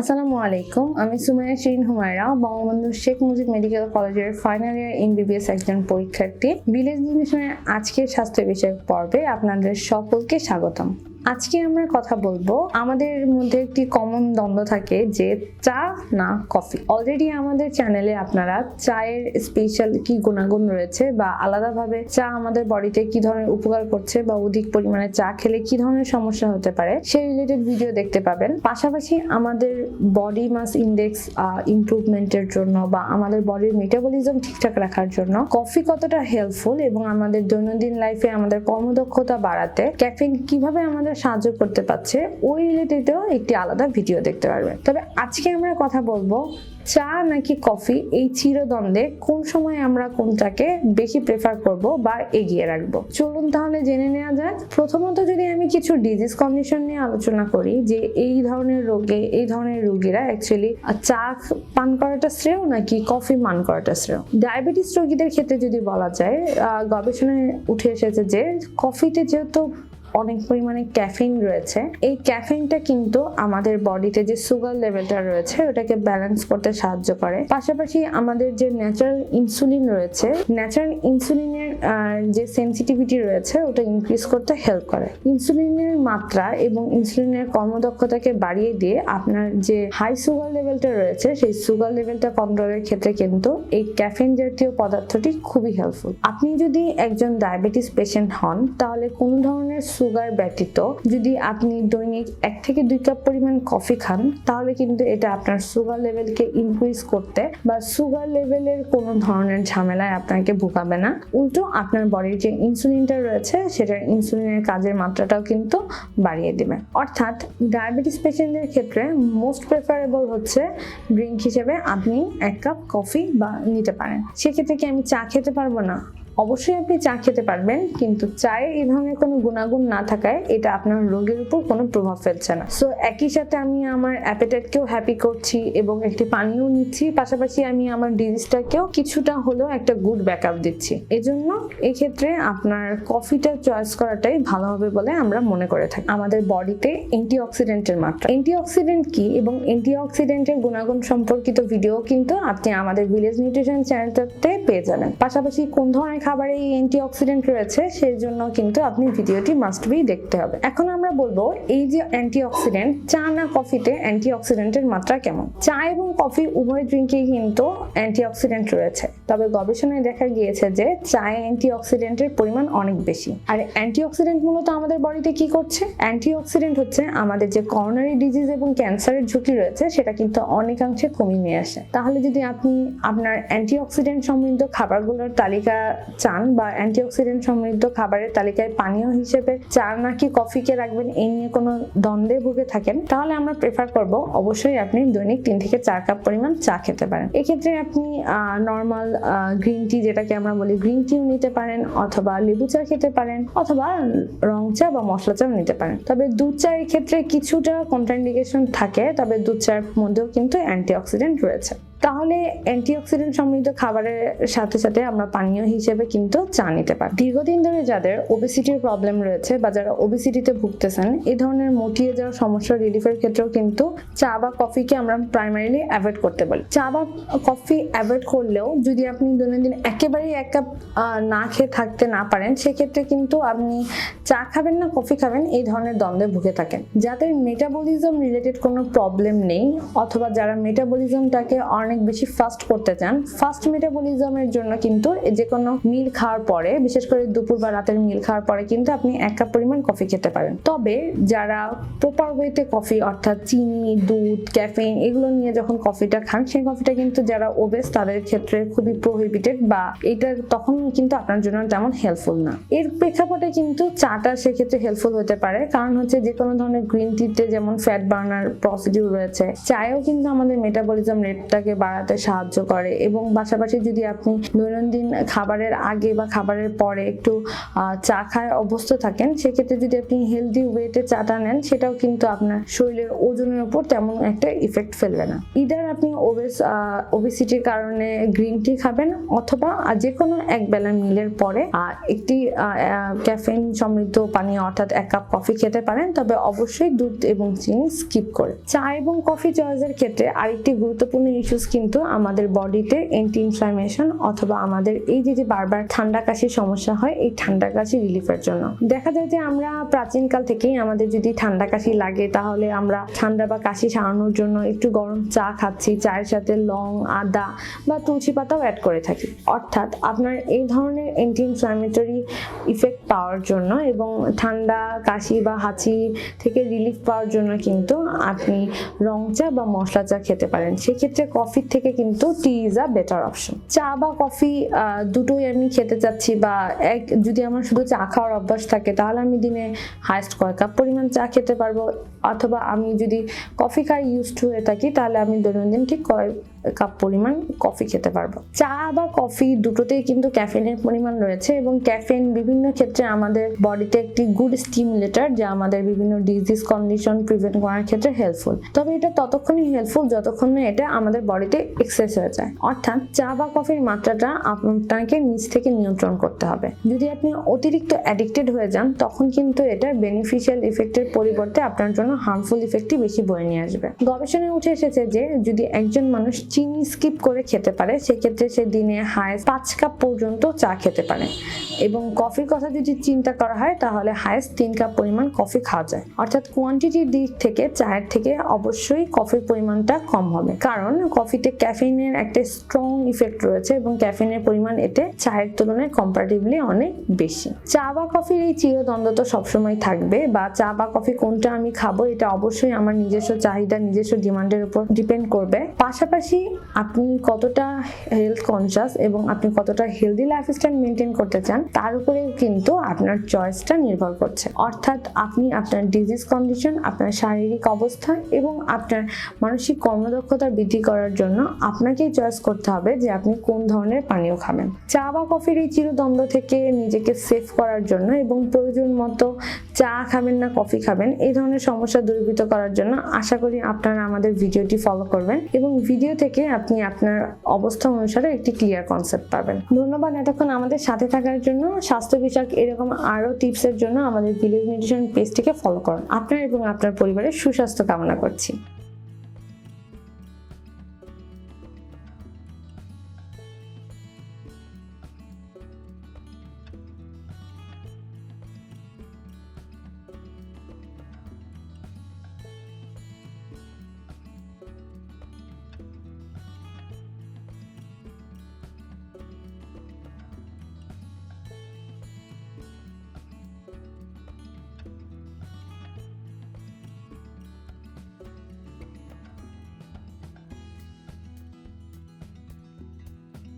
আসসালামু আলাইকুম, আমি সুমাইয়া শিরিন হুমায়রা, বঙ্গবন্ধু শেখ মুজিব মেডিকেল কলেজের ফাইনাল ইয়ার এমবিবিএস একজন পরীক্ষার্থী। ভিলেজ ডিভিশনের আজকের স্বাস্থ্য বিষয়ক পর্বে আপনাদের সকলকে স্বাগতম। আজকে আমরা কথা বলব আমাদের মধ্যে একটি কমন দ্বন্দ্ব থাকে যে চা না কফি অলরেডি আমাদের চ্যানেলে আপনারা চায়ের স্পেশাল কি গুণাগুণ রয়েছে বা আলাদাভাবে চা আমাদের বডিতে কি ধরনের উপকার করছে বা অধিক পরিমাণে চা খেলে কি ধরনের সমস্যা হতে পারে, সেই রিলেটেড ভিডিও দেখতে পাবেন। পাশাপাশি আমাদের বডি মাস ইন্ডেক্স ইমপ্রুভমেন্টের জন্য বা আমাদের বডির মেটাবলিজম ঠিকঠাক রাখার জন্য কফি কতটা হেল্পফুল এবং আমাদের দৈনন্দিন লাইফে আমাদের কর্মদক্ষতা বাড়াতে ক্যাফিন কীভাবে আমাদের সাহায্য করতে পারছে, ওই রিলেটেডও একটি আলাদা ভিডিও দেখতে পারবেন তবে আজকে আমরা কথা বলব, চা নাকি কফি এই চিরদ্বন্দ্বে কোন সময় আমরা কোনটাকে বেশি প্রেফার করব বা এগিয়ে রাখব? চলুন তাহলে জেনে নেওয়া যাক। প্রথমত যদি আমি কিছু ডিজিজ কন্ডিশন নিয়ে আলোচনা করি, যে এই ধরনের রোগে, এই ধরনের রোগীরা অ্যাকচুয়ালি চা পান করাটা শ্রেয় নাকি কফি পান করাটা শ্রেয়? ডায়াবেটিস রোগীদের ক্ষেত্রে যদি বলা যায় গবেষণায় উঠে এসেছে যে কফিতে যেহেতু অনেক পরিমাণে ক্যাফিন রয়েছে। এই ক্যাফিনটা কিন্তু আমাদের বডিতে যে সুগার লেভেলটা রয়েছে, ওটাকে ব্যালেন্স করতে সাহায্য করে। পাশাপাশি আমাদের যে ন্যাচারাল ইনসুলিন রয়েছে ন্যাচারাল ইনসুলিনের যে সেন্সিটিভিটি রয়েছে, ওটা ইনক্রিজ করতে হেল্প করে। ইনসুলিনের মাত্রা এবং ইনসুলিনের কর্মদক্ষতাকে বাড়িয়ে দিয়ে আপনার যে হাই সুগার লেভেলটা রয়েছে, সেই সুগার লেভেলটা কন্ট্রোলের ক্ষেত্রে কিন্তু এই ক্যাফিন জাতীয় পদার্থটি খুবই হেল্পফুল আপনি যদি একজন ডায়াবেটিস পেশেন্ট হন, তাহলে কোনো ধরনের সুগার ব্যতীত যদি আপনি দৈনিক এক থেকে দুই কাপ পরিমাণ কফি খান, তাহলে কিন্তু এটা আপনার সুগার লেভেলকে ইনক্রিজ করতে বা সুগার লেভেলের কোনো ধরনের ঝামেলায় আপনাকে ভোগাবে না। উল্টো আপনার বডির যে ইনসুলিনটা রয়েছে, সেটার ইনসুলিনের কাজের মাত্রাটাও কিন্তু বাড়িয়ে দেবে। অর্থাৎ ডায়াবেটিস পেশেন্টদের ক্ষেত্রে মোস্ট প্রেফারেবল হচ্ছে ড্রিঙ্ক হিসেবে আপনি এক কাপ কফি বা নিতে পারেন। সেক্ষেত্রে কি আমি চা খেতে পারব না? অবশ্যই আপনি চা খেতে পারবেন, কিন্তু চায়ে এই ধরনের কোনো গুণাগুণ না থাকায় এটা আপনার রোগের উপর কোনো প্রভাব ফেলছে না। সো একই সাথে আমি আমার অ্যাপেটাইটকেও হ্যাপি করছি এবং একটি পানিও নিচ্ছি, পাশাপাশি আমি আমার ডিজিজটাকেও কিছুটা হলেও একটা গুড ব্যাকআপ দিচ্ছি। এজন্য এক্ষেত্রে আপনার কফিটা চয়েস করাটাই ভালো হবে বলে আমরা মনে করে থাকি। আমাদের বডিতে অ্যান্টিঅক্সিডেন্টের মাত্রা। অ্যান্টিঅক্সিডেন্ট কি? এবং অ্যান্টিঅক্সিডেন্টের গুণাগুণ সম্পর্কিত ভিডিও কিন্তু আপনি আমাদের ভিলেজ নিউট্রিশন চ্যানেলটাতে পেয়ে যাবেন। পাশাপাশি কোন ধরনের খাবারে এই অ্যান্টিঅক্সিডেন্ট রয়েছে, সেই জন্য কিন্তু আপনি ভিডিওটি মাস্ট বি দেখতে হবে। এখন আমরা বলব, এই যে অ্যান্টিঅক্সিডেন্ট চা না কফিতে অ্যান্টিঅক্সিডেন্টের মাত্রা কেমন? চা এবং কফি উভয় ড্রিঙ্কে কিন্তু অ্যান্টিঅক্সিডেন্ট রয়েছে। তবে গবেষণায় দেখা গিয়েছে যে চায়ে অ্যান্টিঅক্সিডেন্টের পরিমাণ অনেক বেশি। আর অ্যান্টিঅক্সিডেন্ট মূলত আমাদের বডিতে কি করছে? অ্যান্টিঅক্সিডেন্ট হচ্ছে আমাদের যে করোনারি ডিজিজ এবং ক্যান্সারের ঝুঁকি রয়েছে, সেটা কিন্তু অনেকাংশে কমিয়ে নিয়ে আসে। তাহলে যদি আপনি আপনার অ্যান্টিঅক্সিডেন্ট সমৃদ্ধ খাবারগুলোর তালিকা চান বা অ্যান্টিঅক্সিডেন্ট সমৃদ্ধ খাবারের তালিকায় পানীয় হিসেবে চা নাকি কফিকে রাখবেন এই নিয়ে কোনো দ্বন্দ্বে ভুগে থাকেন, তাহলে আমরা প্রেফার করব অবশ্যই আপনি দৈনিক তিন থেকে চার কাপ পরিমাণ চা খেতে পারেন। এক্ষেত্রে আপনি নর্মাল গ্রিন টি যেটাকে আমরা বলি গ্রিন টিও নিতে পারেন অথবা লেবু চা খেতে পারেন অথবা রং চা বা মশলা চাও নিতে পারেন। তবে দুধ চায়ের ক্ষেত্রে কিছুটা কন্ট্রাইন্ডিকেশন থাকে, তবে দুধ চায়ের মধ্যেও কিন্তু অ্যান্টিঅক্সিডেন্ট রয়েছে। তাহলে অ্যান্টিঅক্সিডেন্ট সমৃদ্ধ খাবারের সাথে সাথে আমরা পানীয় হিসেবে কিন্তু চা নিতে পারি দীর্ঘদিন ধরে যাদের ওবেসিটির প্রবলেম রয়েছে বা যারা ওবেসিটিতে ভুগতেছেন এই ধরনের মোটিয়ে যাওয়ার সমস্যা রিলিফের ক্ষেত্রেও কিন্তু চা বা কফিকে আমরা প্রাইমারিলি অ্যাভয়েড করতে বলি চা বা কফি অ্যাভয়েড করলেও যদি আপনি দৈনন্দিন একেবারেই এক কাপ না খেয়ে থাকতে না পারেন, সেক্ষেত্রে কিন্তু আপনি চা খাবেন না কফি খাবেন, এই ধরনের দ্বন্দ্বে ভুগে থাকেন। যাদের মেটাবলিজম রিলেটেড কোনো প্রবলেম নেই অথবা যারা মেটাবলিজমটাকে অনেক বেশি ফাস্ট করতে চান। ফাস্ট মেটাবলিজমের জন্য কিন্তু যে কোনো মিল খাওয়ার পরে, বিশেষ করে দুপুর বা রাতের মিল খাওয়ার পরে কিন্তু আপনি এক কাপ পরিমাণ কফি খেতে পারেন। তবে যারা প্রপার ওয়েতে কফি অর্থাৎ চিনি, দুধ ক্যাফেইন এগুলো নিয়ে যখন কফিটা খান, সেই কফিটা কিন্তু যারা ওবেস তাদের ক্ষেত্রে খুবই প্রহিবিটেড বা এটা তখন কিন্তু আপনার জন্য তেমন হেল্পফুল না। এর প্রেক্ষাপটে কিন্তু চাটা সেক্ষেত্রে হেল্পফুল হতে পারে। কারণ হচ্ছে যে কোনো ধরনের গ্রিন টিতে যেমন ফ্যাট বার্নার প্রসিডিউর রয়েছে, চায়েও কিন্তু আমাদের মেটাবলিজম রেটটাকে বাড়াতে সাহায্য করে এবং পাশাপাশি যদি আপনি দৈনন্দিন খাবারের আগে বা খাবারের পরে একটু চা খায় অভ্যস্ত থাকেন, সেক্ষেত্রে যদি আপনি হেলদি ওয়েতে চাটা নেন, সেটাও কিন্তু আপনার শরীরের ওজনের উপর তেমন একটা ইফেক্ট ফেলবে না। ইদার আপনি ওবেস ওবেসিটির কারণে গ্রিন টি খাবেন অথবা যে কোনো এক বেলা মিলের পরে একটি ক্যাফেইন সমৃদ্ধ পানীয় অর্থাৎ এক কাপ কফি খেতে পারেন, তবে অবশ্যই দুধ এবং চিনি স্কিপ করে। চা এবং কফি চয়েসের ক্ষেত্রে আরেকটি গুরুত্বপূর্ণ ইস্যুস কিন্তু আমাদের বডিতে অ্যান্টি ইনফ্লামেশন অথবা আমাদের এই যে যে বারবার ঠান্ডা কাশির সমস্যা হয়, এই ঠান্ডা কাশি রিলিফের জন্য। দেখা যায় যে আমরা প্রাচীনকাল থেকেই আমাদের যদি ঠান্ডা কাশি লাগে, তাহলে আমরা ঠান্ডা বা কাশি সারানোর জন্য একটু গরম চা খাচ্ছি, চায়ের সাথে লং, আদা বা তুলসী পাতাও অ্যাড করে থাকি। অর্থাৎ আপনার এই ধরনের অ্যান্টি ইনফ্ল্যামেটরি ইফেক্ট পাওয়ার জন্য এবং ঠান্ডা কাশি বা হাঁচি থেকে রিলিফ পাওয়ার জন্য কিন্তু আপনি রং চা বা মশলা চা খেতে পারেন। সেক্ষেত্রে কফির থেকে কিন্তু tea is a better option চা বা কফি দুটোই আমি খেতে চাচ্ছি বা এক, যদি আমার শুধু চা খাওয়ার অভ্যাস থাকে, তাহলে আমি দিনে হাইস্ট কয় কাপ পরিমাণ চা খেতে পারব। অথবা আমি যদি কফি খাই ইউজ টু হয়ে থাকি, তাহলে আমি দৈনন্দিন ঠিক কয় কাপ পরিমাণ কফি খেতে পারব। চা বা কফি দুটোতেই কিন্তু ক্যাফেনের পরিমাণ রয়েছে এবং ক্যাফেন বিভিন্ন ক্ষেত্রে আমাদের বডিতে একটি গুড স্টিমুলেটর যা আমাদের বিভিন্ন ডিজিজ কন্ডিশন প্রিভেন্ট করার ক্ষেত্রে হেল্পফুল তবে এটা ততক্ষণই হেল্পফুল যতক্ষণ না এটা আমাদের বডিতে এক্সেস হয়ে যায়। অর্থাৎ চা বা কফির মাত্রাটা আপনাকে নিচ থেকে নিয়ন্ত্রণ করতে হবে। যদি আপনি অতিরিক্ত অ্যাডিক্টেড হয়ে যান, তখন কিন্তু এটা বেনিফিশিয়াল ইফেক্টের পরিবর্তে আপনার জন্য হার্মফুল ইফেক্টই বেশি বয়ে নিয়ে আসবে। গবেষণায় উঠে এসেছে যে যদি একজন মানুষ চিনি স্কিপ করে খেতে পারে, সেক্ষেত্রে সে দিনে হায়েস্ট পাঁচ কাপ পর্যন্ত চা খেতে পারে। এবং কফির কথা যদি চিন্তা করা হয়, তাহলে হায়েস্ট তিন কাপ পরিমাণ কফি খাওয়া যায়। অর্থাৎ কোয়ান্টিটির দিক থেকে, চায়ের থেকে অবশ্যই কফির পরিমাণটা কম হবে। কারণ কফিতে ক্যাফিনের একটা স্ট্রং ইফেক্ট রয়েছে এবং ক্যাফিনের পরিমাণ এতে চায়ের তুলনায় কম্পারেটিভলি অনেক বেশি। চা বা কফির এই চিরদ্বন্দ্ব তো সবসময় থাকবে, বা চা বা কফি কোনটা আমি খাব, এটা অবশ্যই আমার নিজস্ব চাহিদা, নিজস্ব ডিমান্ডের উপর ডিপেন্ড করবে। পাশাপাশি আপনি কতটা হেলথ কনসিয়াস এবং আপনি কতটা হেলদি লাইফস্টাইল মেনটেন করতে চান তার উপরেও কিন্তু আপনার চয়েসটা নির্ভর করছে। অর্থাৎ আপনি আপনার ডিজিজ কন্ডিশন আপনার শারীরিক অবস্থা এবং আপনার মানসিক কর্মদক্ষতা বৃদ্ধি করার জন্য আপনাকেই চয়েস করতে হবে যে আপনি কোন ধরনের পানীয় খাবেন। চা বা কফির এই চিরদ্বন্দ্ব থেকে নিজেকে সেভ করার জন্য এবং প্রয়োজন মতো চা খাবেন না, কফি খাবেন, এই ধরনের সমস্যা দূরীভূত করার জন্য আশা করি আপনারা আমাদের ভিডিওটি ফলো করবেন এবং ভিডিও থেকে আপনি আপনার অবস্থা অনুসারে একটি ক্লিয়ার কনসেপ্ট পাবেন। ধন্যবাদ এতক্ষণ আমাদের সাথে থাকার জন্য, স্বাস্থ্য বিষয়ক এরকম আরও টিপসের জন্য আমাদের ভিলেজ নিউট্রিশন পেজটিকে ফলো করুন। আপনার এবং আপনার পরিবারের সুস্বাস্থ্য কামনা করছি।